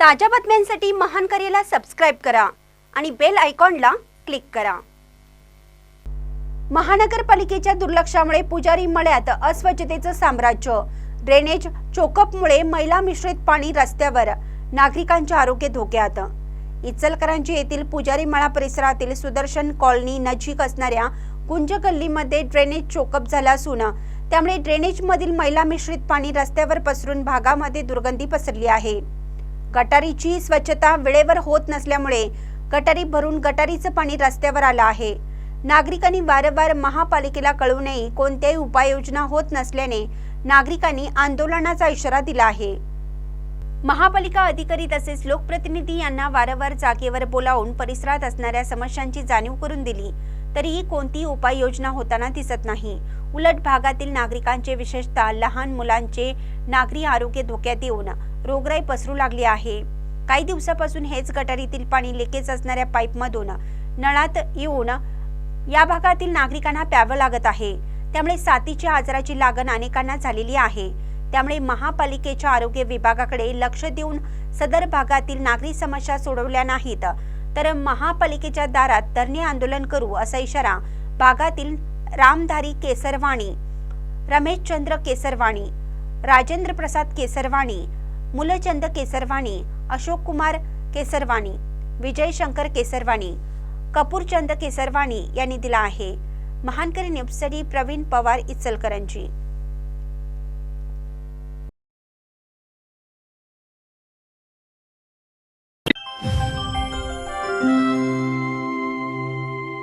ताज्या बातम्यांसाठी महान करेला सबस्क्राईब करा आणि बेल आयकॉनला क्लिक करा. महानगरपालिकेच्या दुर्लक्षामुळे पुजारी मळ्यात अस्वच्छतेचं साम्राज्य. ड्रेनेज चोकअपमुळे मैला मिश्रित पाणी रस्त्यावर नागरिकांचे आरोग्य धोक्यात. इचलकरंजी येथील पुजारी मळा परिसरातील सुदर्शन कॉलनी नजीक असणाऱ्या कुंज गल्लीमध्ये ड्रेनेज चोकअप झाला असून त्यामुळे ड्रेनेजमधील मैला मिश्रित पाणी रस्त्यावर पसरून भागामध्ये दुर्गंधी पसरली आहे. गटारीची स्वच्छता वेळेवर होत नसल्यामुळे गटारी भरून गटारीचं पाणी रस्त्यावर आलं आहे. नागरिकांनी वारंवार महापालिकेला कळूनही कोणत्याही उपाययोजना होत नसल्याने नागरिकांनी आंदोलनाचा इशारा दिला आहे. महापालिका अधिकारी तसेच लोकप्रतिनिधी यांना वारंवार जागेवर बोलावून परिसरात असणाऱ्या समस्यांची जाणीव करून दिली तरीही कोणतीही उपाययोजना होताना दिसत नाही. उलट भागातील नागरिकांचे विशेषतः लहान मुलांचे नागरी आरोग्य धोक्यात येऊन रोगराई पसरू लागली आहे. काही दिवसापासून हेच गटारीतील पाणी लिकेज असणाऱ्या पाईपमधून नळात येऊन या भागातील नागरिकांना प्यावं लागत आहे. त्यामुळे साथीच्या आजाराची लागण अनेकांना झालेली आहे. त्यामुळे महापालिकेच्या आरोग्य विभागाकडे लक्ष देऊन सदर भागातील नागरी समस्या सोडवल्या नाहीत. तर महापालिकेच्या दारात धरणे आंदोलन करू असा इशारा भागातील रामधारी केसरवाणी रमेशचंद्र केसरवाणी राजेंद्र प्रसाद केसरवाणी मुलचंद केसरवाणी अशोक कुमार केसरवाणी विजय शंकर केसरवाणी कपूरचंद केसरवाणी यांनी दिला आहे. महानकरी न्यूजसाठी प्रवीण पवार इचलकरंजी.